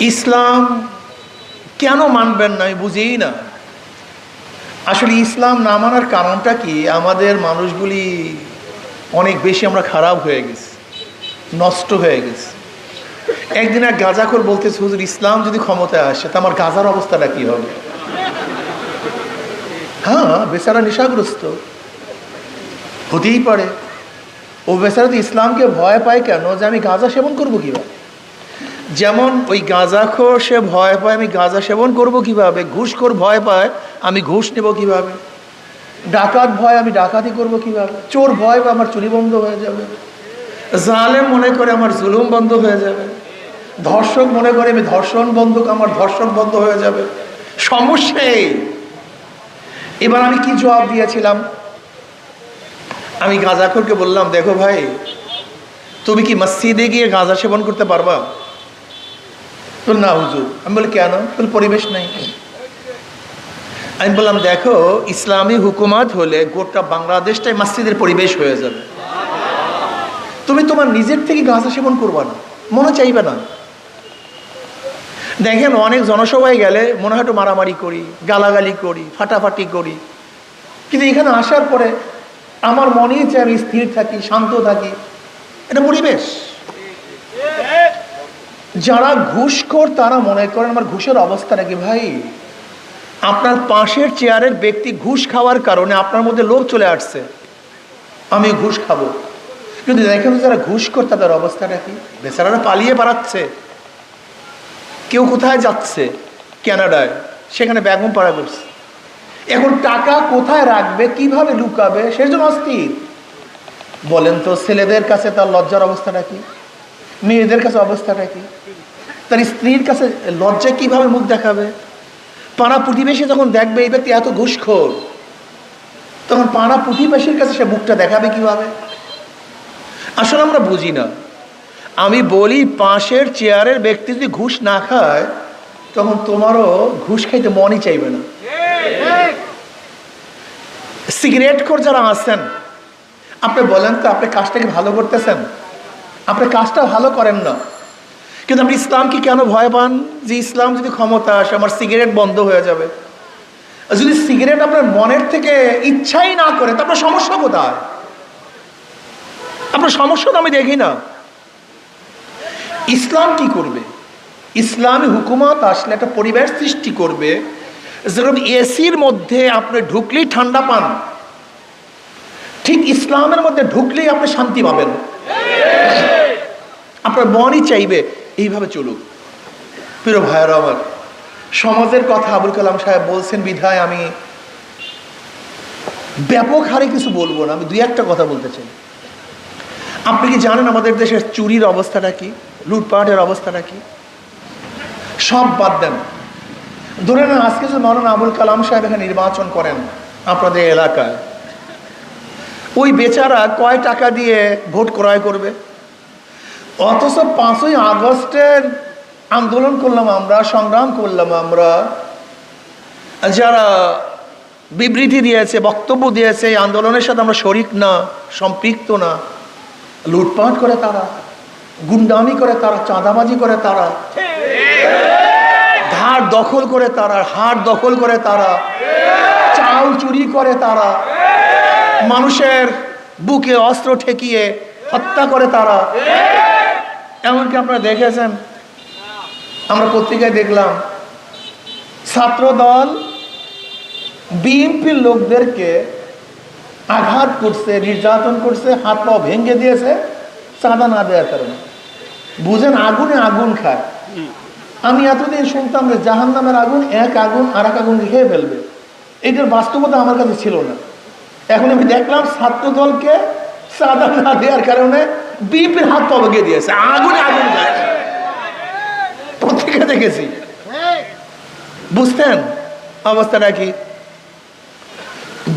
ইসলাম কেন মানবেন না আমি বুঝিই না। আসলে ইসলাম না মানার কারণটা কি? আমাদের মানুষগুলি অনেক বেশি আমরা খারাপ হয়ে গেছি, নষ্ট হয়ে গেছি। একদিন এক গাজাখোর বলতেছে, হুজুর, ইসলাম যদি ক্ষমতায় আসে, তা আমার গাঁজার অবস্থাটা কি হবে? হ্যাঁ বেচারা নেশাগ্রস্ত। হতেই পারে। ও বেচারা তো ইসলামকে ভয় পায় কেন? যে আমি গাঁজা সেবন করব কীভাবে? যেমন ওই গাঁজাখোর সে ভয় পায়, আমি গাঁজা সেবন করব কীভাবে? ঘুষখোর ভয় পায়, আমি ঘুষ নেব কীভাবে? ডাকাত ভয়, আমি ডাকাতি করব কীভাবে? চোর ভয় পায়, আমার চুরি বন্ধ হয়ে যাবে। জালেম মনে করে আমার জুলুম বন্ধ হয়ে যাবে। ধর্ষক মনে করে আমি ধর্ষণ বন্ধ, আমার ধর্ষণ বন্ধ হয়ে যাবে। সমস্যা এবার আমি কি জবাব দিয়েছিলাম? আমি গাঁজাখোরকে বললাম, দেখো ভাই, তুমি কি মসজিদে গিয়ে গাঁজা সেবন করতে পারবা? তো না, হুজুর। আমি বলি, কেন? বলে, পরিবেশ নাই। আমি বললাম, দেখো, ইসলামী হুকুমাত হলে গোটা বাংলাদেশটাই মসজিদের পরিবেশ হয়ে যাবে। তুমি তোমার নিজের থেকে গাঁজা সেবন করবা না, মনে চাইবে না। দেখেন, অনেক জনসভায় গেলে মনে হয় মারামারি করি, গালাগালি করি, ফাটাফাটি করি। কিন্তু এখানে আসার পরে আমার মনেই চাই আমি স্থির থাকি, শান্ত থাকি, এটা পরিবেশ। যারা ঘুষখোর, তারা মনে করেন আমার ঘুষের অবস্থা নাকি ভাই? আপনার পাশের চেয়ারের ব্যক্তি ঘুষ খাওয়ার কারণে আপনার মধ্যে লোভ চলে আসছে। আমি ঘুষ খাব। কিন্তু দেখেন যারা ঘুষখোর, তাদের অবস্থাটা কি বেচারারা পালিয়ে বেড়াচ্ছে। কেউ কোথায় যাচ্ছে? ক্যানাডায়। সেখানে ব্যাগম পাড়া করছে এখন টাকা কোথায় রাখবে? কীভাবে লুকাবে? সেই জন্য অস্থির। বলেন তো, ছেলেদের কাছে তার লজ্জার অবস্থাটা কি মেয়েদের কাছে অবস্থাটা কি? তার স্ত্রীর কাছে লজ্জায় কীভাবে মুখ দেখাবে? পাড়া প্রতিবেশী যখন দেখবে, এই ব্যক্তি এত ঘুষখোর। তখন পাড়া প্রতিবেশীর কাছে সে মুখটা দেখাবে কীভাবে? আসলে আমরা বুঝি না। আমি বলি, পাশের চেয়ারের ব্যক্তি যদি ঘুষ না খায়, তখন তোমারও ঘুষ খাইতে মনই চাইবে না। সিগারেট খোর যারা আছেন, আপনি বলেন তো, আপনি কাজটাকে ভালো করতেছেন? আপনি কাজটা ভালো করেন না। কিন্তু আপনি ইসলামকে কেন ভয় পান? যে ইসলাম যদি ক্ষমতা আসে, আমার সিগারেট বন্ধ হয়ে যাবে। যদি সিগারেট আপনার মনের থেকে ইচ্ছাই না করে, তা আপনার সমস্যা কোথায়? আপনার সমস্যা তো আমি দেখি না। ইসলাম কি করবে? ইসলামী হুকুমত আসলে একটা পরিবেশ সৃষ্টি করবে, যেরকম এসির মধ্যে আপনি ঢুকলেই ঠান্ডা পান। ঠিক ইসলামের মধ্যে ঢুকলেই আপনি শান্তি পাবেন। আপনার মনই চাইবে এইভাবে চলুক। প্রিয় ভাইয়ের আমার, সমাজের কথা আবুল কালাম সাহেব বলছেন, বিধায় আমি ব্যাপক হারে কিছু বলব না, আমি দুই একটা কথা বলতে চাই। আপনি কি জানেন আমাদের দেশের চুরির অবস্থাটা কি, লুটপাটের অবস্থাটা কি? সব বাদ দেন। ধরে নেন, আজকে যে মৌলানা আবুল কালাম সাহেব এখানে নির্বাচন করেন আপনাদের এলাকায় ওই বেচারা কয় টাকা দিয়ে ভোট ক্রয় করবে? অথচ পাঁচই আগস্টের আন্দোলন করলাম আমরা, সংগ্রাম করলাম আমরা। যারা বিবৃতি দিয়েছে, বক্তব্য দিয়েছে আন্দোলনের সাথে আমরা শরিক না, সম্পৃক্ত না। লুটপাট করে তারা, গুন্ডামি করে তারা, চাঁদাবাজি করে তারা ধার দখল করে তারা, হাট দখল করে তারা, চাল চুরি করে তারা মানুষের বুকে অস্ত্র ঠেকিয়ে হত্যা করে তারা। এমনকি আপনারা দেখেছেন, আমরা পত্রিকায় দেখলাম, ছাত্র দল বিএনপির লোকদেরকে আঘাত করছে, নির্যাতন করছে, হাত পা ভেঙে দিয়েছে, চাঁদা না দেওয়ার কারণে। বুঝেন, আগুনে আগুন খায়। আমি এতদিন শুনতাম যে জাহান নামের আগুন এক আগুন আর এক আগুন খেয়ে ফেলবে। এটার বাস্তবতা আমার কাছে ছিল না। এখন আমি দেখলাম ছাত্র দলকে চাঁদা না দেওয়ার কারণে বিপির হাত ভেঙে দিয়েছে, আগুনে আগুন পত্রিকা দেখেছি। বুঝতেন অবস্থাটা কি?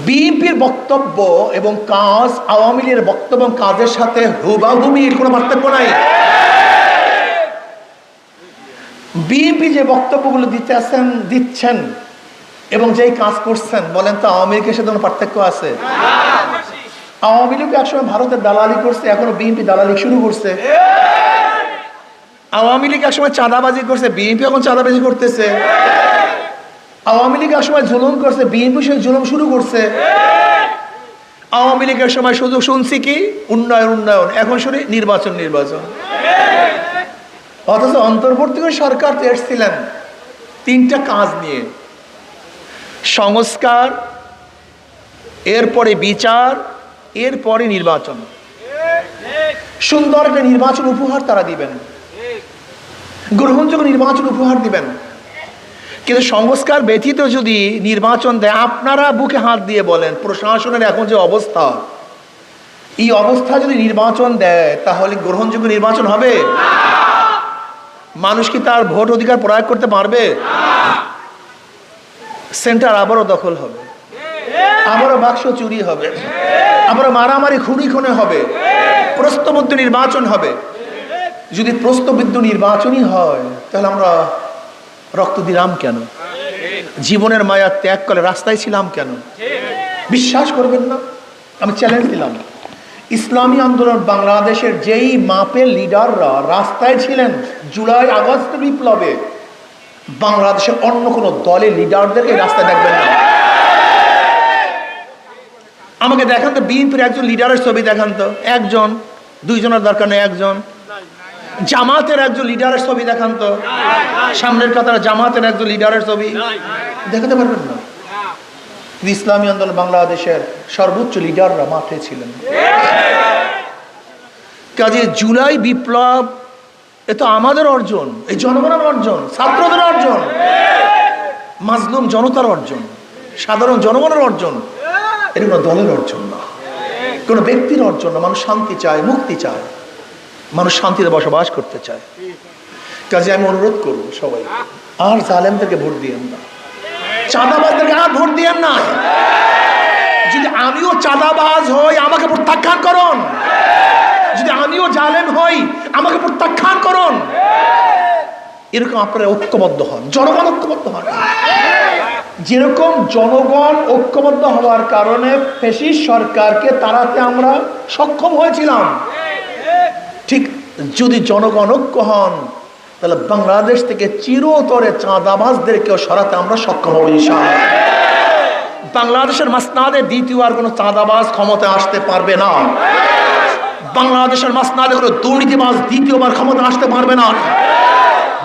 বিএনপির বক্তব্য এবং কাজ, আওয়ামী লীগের বক্তব্য কাজের সাথে হুবাহুমির কোনো পার্থক্য নাই। বিএনপি যে বক্তব্যগুলো দিতে আসেন, দিচ্ছেন এবং যেই কাজ করছেন, বলেন তো আওয়ামী লীগের সাথে কোনো পার্থক্য আছে? আওয়ামী লীগ একসময় ভারতের দালালি করছে, এখনও বিএনপি দালালি শুরু করছে। আওয়ামী লীগ একসময় চাঁদাবাজি করছে, বিএনপি এখন চাঁদাবাজি করতেছে। আওয়ামী লীগ একসময় জুলুম করছে, বিএনপি সেই জুলুম শুরু করছে। আওয়ামী লীগের সময় শুধু শুনছি কি? উন্নয়ন উন্নয়ন। এখন শুনি নির্বাচন নির্বাচন। অথচ অন্তর্বর্তী সরকার তো এসছিলেন তিনটা কাজ নিয়ে। সংস্কার, এরপরে বিচার, এরপরে নির্বাচন। সুন্দর একটা নির্বাচন উপহার তারা দিবেন। গ্রহণযোগ্য নির্বাচন উপহার দিবেন। কিন্তু সংস্কার ব্যতীত যদি নির্বাচন দেয়, আপনারা বুকে হাত দিয়ে বলেন, প্রশাসনের এখন যে অবস্থা, এই অবস্থা যদি নির্বাচন দেয়, তাহলে গ্রহণযোগ্য নির্বাচন হবে? মানুষ কি তার ভোট অধিকার প্রয়োগ করতে পারবে? সেন্টার আবারও দখল হবে। আবারও বাক্স চুরি হবে। আবারও মারামারি খুনি খুনে হবে। প্রস্তবদ্ধ নির্বাচন হবে। যদি প্রস্তবিদ্ধ নির্বাচনই হয়, তাহলে আমরা রক্ত দিলাম কেন? জীবনের মায়া ত্যাগ করে রাস্তায় ছিলাম কেন? বিশ্বাস করবেন না? আমি চ্যালেঞ্জ দিলাম। ইসলামী আন্দোলন বাংলাদেশের যেই মাপের লিডাররা রাস্তায় ছিলেন, জুলাই আগস্ট বিপ্লবে বাংলাদেশের অন্য কোনো দলের লিডারদেরকে রাস্তায় দেখবেন না। আমাকে দেখান তো, বিএনপির একজন লিডারের ছবি দেখান তো। একজন, দুইজনের দরকার নেই, একজন। জামাতের একজন লিডারের ছবি দেখান তো। সামনের কাতার জামাতের একজন লিডারের ছবি। দেখাতে পারবেন না? ইসলামী আন্দোলন বাংলাদেশের সর্বোচ্চ লিডাররা মাঠে ছিলেন। কাজে জুলাই বিপ্লব এ তো আমাদের অর্জন, এই জনগণের অর্জন, ছাত্রদের অর্জন। মাজলুম জনতার অর্জন, সাধারণ জনগণের অর্জন। এটা কোনো দলের অর্জন না। কোনো ব্যক্তির অর্জন না। মানুষ শান্তি চায়, মুক্তি চায়। মানুষ শান্তিতে বসবাস করতে চায়। কাজে আমি অনুরোধ করব সবাই, আর জালেমদেরকে ভোট দিয়েন না। চাঁদাবাজদেরকে আর ভোট দিয়েন না। যদি আমিও চাঁদাবাজ হই, আমাকে প্রত্যাখ্যান করুন। যদি আমিও জালেম হই, আমাকে প্রত্যাখ্যান করুন। এরকম আপনারা ঐক্যবদ্ধ হন, জনগণ ঐক্যবদ্ধ হন। যেরকম জনগণ ঐক্যবদ্ধ হওয়ার কারণে ফেসিস সরকারকে তাড়াতে আমরা সক্ষম হয়েছিলাম। ঠিক যদি জনগণ ঐক্য হন, তাহলে বাংলাদেশ থেকে চিরতরে চাঁদাবাজদেরকেও সরাতে আমরা সক্ষম ইনশাআল্লাহ। বাংলাদেশের মাসনাদে দ্বিতীয় আর কোনো চাঁদাবাজ ক্ষমতায় আসতে পারবে না। বাংলাদেশের মাসনাদে কোনো দুর্নীতিবাজ দ্বিতীয়বার ক্ষমতা আসতে পারবে না।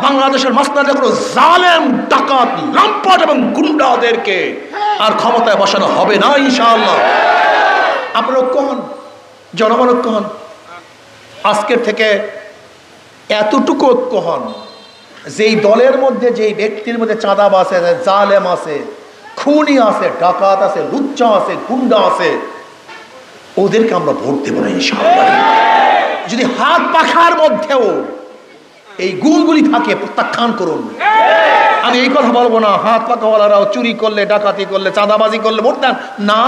বাংলাদেশের মাসনাদে কোনো জালেম, ডাকাত, লাম্পাট এবং গুন্ডাদেরকে আর ক্ষমতায় বসানো হবে না ইনশাআল্লাহ। আপনারা হন, জনগণ ঐক্য হন, আজকের থেকে এতটুকু ঐক্য হন, যেই দলের মধ্যে, যেই ব্যক্তির মধ্যে চাঁদাবাজ আছে, জালেম আছে, খুনি আছে, ডাকাত আছে, লুচ্চা আছে, গুন্ডা আছে ওদেরকে আমরা ভোট দেবো না, ইনশাআল্লাহ। যদি হাত পাখার মধ্যেও এই গুণগুলি থাকে, প্রত্যাখ্যান করুন। আমি এই কথা বলব না, হাত পাকাওয়ালারাও চুরি করলে, ডাকাতি করলে, চাঁদাবাজি করলে ভোট দেন। না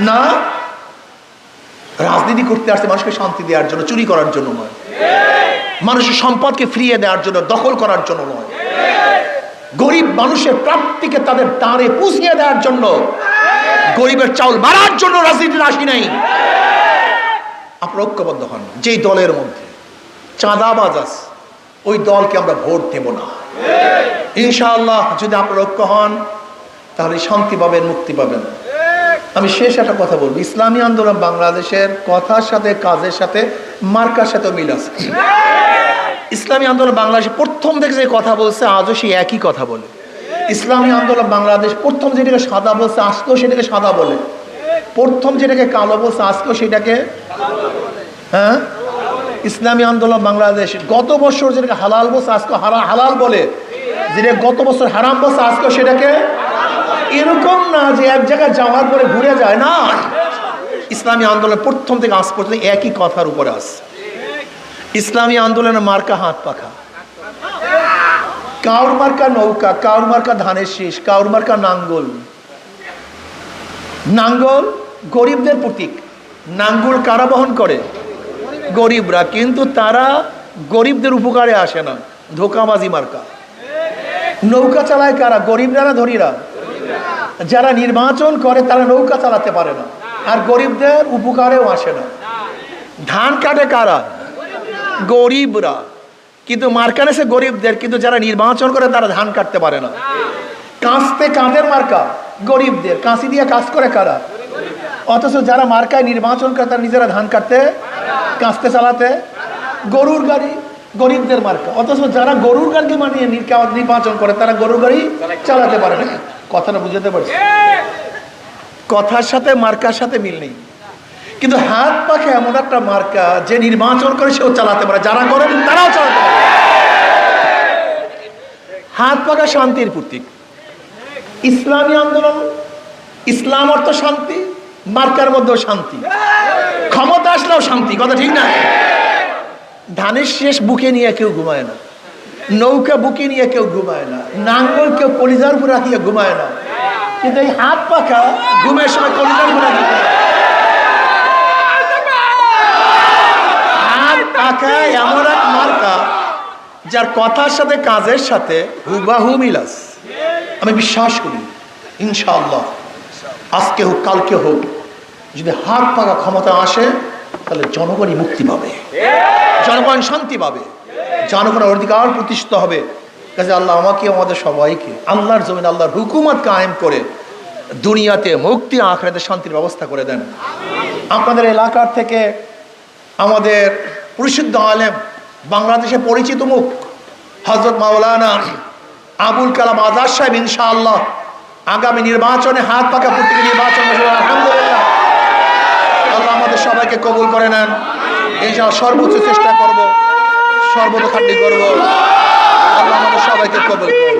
না। রাজনীতি করতে আসছে মানুষকে শান্তি দেওয়ার জন্য, চুরি করার জন্য নয়। মানুষের সম্পদকে ফিরিয়ে দেওয়ার জন্য, দখল করার জন্য নয়। গরিব মানুষের প্রাপ্তিকে তাদের দাঁড়ে পুষিয়ে দেওয়ার জন্য গরিবের চাউল মারার জন্য রাজনীতিতে আসি নাই। আপনারা ঐক্যবদ্ধ হন। যেই দলের মধ্যে চাঁদাবাজ আছে, ওই দলকে আমরা ভোট দেব না। ইনশাআল্লাহ যদি আপনারা ঐক্য হন, তাহলে শান্তি পাবেন, মুক্তি পাবেন। আমি শেষ একটা কথা বলব। ইসলামী আন্দোলন বাংলাদেশের কথার সাথে, কাজের সাথে, মার্কার সাথে মিল আছে। ইসলামী আন্দোলন বাংলাদেশে প্রথম থেকে যে কথা বলছে, আজও সে একই কথা বলে। ইসলামী আন্দোলন বাংলাদেশ, প্রথম যেটাকে সাদা বলছে, আজকেও সেটাকে সাদা বলে। প্রথম যেটাকে কালো বলছে, আজকেও সেটাকে হ্যাঁ? ইসলামী আন্দোলন বাংলাদেশ। গত বছর যেটাকে হালাল বলছে আজকে হালাল বলে। যেটা গত বছর হারাম বলছে আজকে সেটাকে এরকম না যে এক জায়গায় যাওয়ার পরে ঘুরে যায়, না। ইসলামী আন্দোলন প্রথম থেকে আজ পর্যন্ত একই কথার উপরে আস ইসলামী আন্দোলনের মার্কা হাত পাখা। কাউর মার্কা নৌকা, কাউর মার্কা ধানের শীষ, কাউর মার্কা নাঙ্গল। নাঙ্গল গরিবদের প্রতীক। নাঙ্গল কারা বহন করে? গরিবরা। কিন্তু তারা গরিবদের উপকারে আসে না। ধোকাবাজি মার্কা। নৌকা চালায় কারা? গরিবরা না ধনীরা? যারা নির্বাচন করে তারা নৌকা চালাতে পারে না। আর গরিবদের উপকারেও আসে না। ধান কাটে কারা? গরিবরা। কিন্তু মার্কানে সে গরিবদের, কিন্তু যারা নির্বাচন করে তারা ধান কাটতে পারে না। কাঁচতে কাঁধের মার্কা গরিবদের, কাঁচি দিয়ে কাজ করে কারা? অথচ যারা মার্কায় নির্বাচন করে তারা নিজেরা ধান কাটতে, কাঁচতে চালাতে, গরুর গাড়ি গরিবদের মার্কা। অথচ যারা গরুর গাড়ি মানিয়ে নির- নির্বাচন করে তারা গরুর গাড়ি চালাতে পারে না। কথাটা বুঝাতে পারছি? কথার সাথে মার্কার সাথে মিল নেই। কিন্তু হাত পাখে এমন একটা মার্কা যে নির্বাচন করে সেও চালাতে পারে। যারা করেন, তারাও চালাতে পারে। হাত পাখা শান্তির প্রতীক। ইসলামী আন্দোলন, ইসলাম অর্থ শান্তি, মার্কার মধ্যেও শান্তি। ক্ষমতা আসলেও শান্তি, কথা ঠিক না? ধানের শেষ বুকে নিয়ে কেউ ঘুমায় না। নৌকা বুকে নিয়ে কেউ ঘুমায় না। নাঙ্গল কেউ কলিজার উপরে রাখিয়ে ঘুমায় না। কিন্তু এই হাত পাখা ঘুমের সময় কলিজার উপরে রাখিয়ে পাখা এমন এক মার্কা যার কথার সাথে কাজের সাথে হুবাহু মিলাস আমি বিশ্বাস করি, ইনশাআল্লাহ, আজকে হোক, কালকে হোক, যদি হাত পাকা ক্ষমতা আসে, তাহলে জনগণই মুক্তি পাবে। জনগণ শান্তি পাবে। জনগণের অধিকার প্রতিষ্ঠিত হবে। কাজে আল্লাহ আমাকে, আমাদের সবাইকে, আল্লাহর জমিন, আল্লাহর হুকুমত কায়েম করে দুনিয়াতে মুক্তি আখড়াতে শান্তির ব্যবস্থা করে দেন। আপনাদের এলাকার থেকে আমাদের প্রসিদ্ধ আলেম বাংলাদেশে পরিচিত মুখ হজরত মাওলানা আবুল কালাম আজাদ সাহেব, ইনশাআল্লাহ আগামী নির্বাচনে হাত পাকা প্রতীকী নির্বাচন আল্লাহ আমাদের সবাইকে কবুল করে নেন। ইনশাআল্লাহ সর্বোচ্চ চেষ্টা করব সর্বতখান্ডি করব। আল্লাহ আমাদের সবাইকে কবুল করুন।